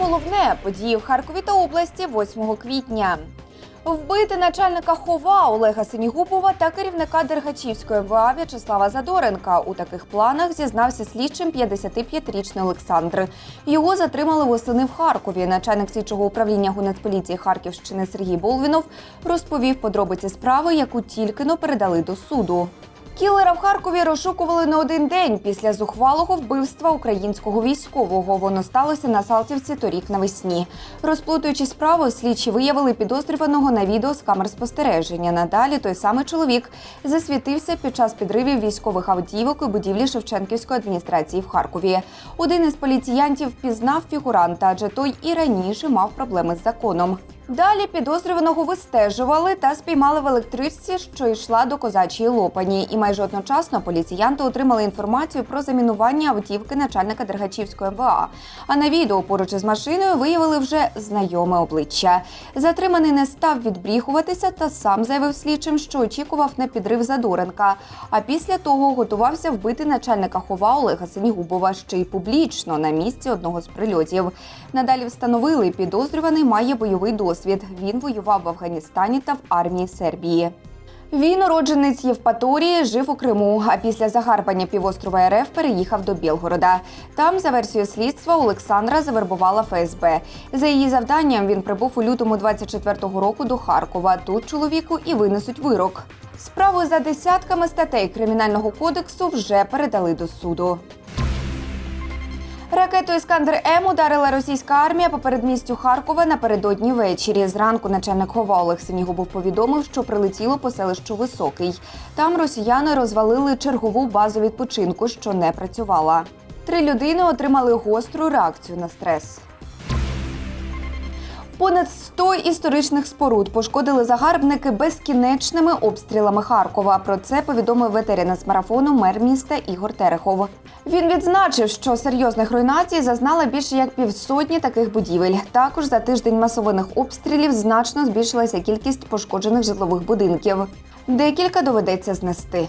головне події в Харкові та області 8 квітня. Вбити начальника хова Олега Синігубова та керівника Дергачівської МВА В'ячеслава Задоренка. У таких планах зізнався слідчим 55-річний Олександр. Його затримали восени в Харкові. Начальник слідчого управління Гунецполіції Харківщини Сергій Болвінов розповів подробиці справи, яку тільки но передали до суду. Кілера в Харкові розшукували не один день після зухвалого вбивства українського військового. Воно сталося на Салтівці торік навесні. Розплутуючи справу, слідчі виявили підозрюваного на відео з камер спостереження. Надалі той самий чоловік засвітився під час підривів військових автівок у будівлі Шевченківської адміністрації в Харкові. Один із поліціянтів впізнав фігуранта, адже той і раніше мав проблеми з законом. Далі підозрюваного вистежували та спіймали в електричці, що йшла до козачої лопані. І майже одночасно поліціянти отримали інформацію про замінування автівки начальника Дергачівської МВА. А на відео поруч із машиною виявили вже знайоме обличчя. Затриманий не став відбріхуватися та сам заявив слідчим, що очікував на підрив Задоренка. А після того готувався вбити начальника хова Олега Синігубова ще й публічно на місці одного з прильотів. Надалі встановили, підозрюваний має бойовий досвід. Він воював в Афганістані та в армії Сербії. Він, уродженець Євпаторії, жив у Криму, а після загарбання півострова РФ переїхав до Білгорода. Там, за версією слідства, Олександра завербувала ФСБ. За її завданням він прибув у лютому 24-го року до Харкова. Тут чоловіку і винесуть вирок. Справу за десятками статей кримінального кодексу вже передали до суду. Ракету Іскандер М ударила російська армія по передмістю Харкова напередодні ввечері. Зранку начальник Хова Олег Синігубов повідомив, що прилетіло по селищу Високий. Там росіяни розвалили чергову базу відпочинку, що не працювала. Три людини отримали гостру реакцію на стрес. Понад 100 історичних споруд пошкодили загарбники безкінечними обстрілами Харкова. Про це повідомив ветеран з марафону мер міста Ігор Терехов. Він відзначив, що серйозних руйнацій зазнала більше як півсотні таких будівель. Також за тиждень масованих обстрілів значно збільшилася кількість пошкоджених житлових будинків. Декілька доведеться знести.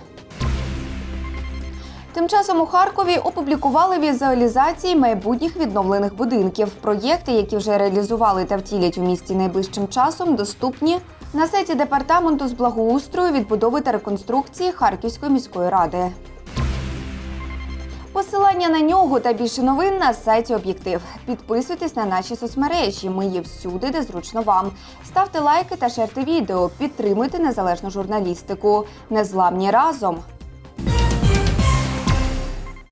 Тим часом у Харкові опублікували візуалізації майбутніх відновлених будинків. Проєкти, які вже реалізували та втілять у місті найближчим часом, доступні на сайті департаменту з благоустрою, відбудови та реконструкції Харківської міської ради. Посилання на нього та більше новин на сайті Об'єктив. Підписуйтесь на наші соцмережі. Ми є всюди, де зручно вам. Ставте лайки та шерте відео. Підтримуйте незалежну журналістику. Незламні разом.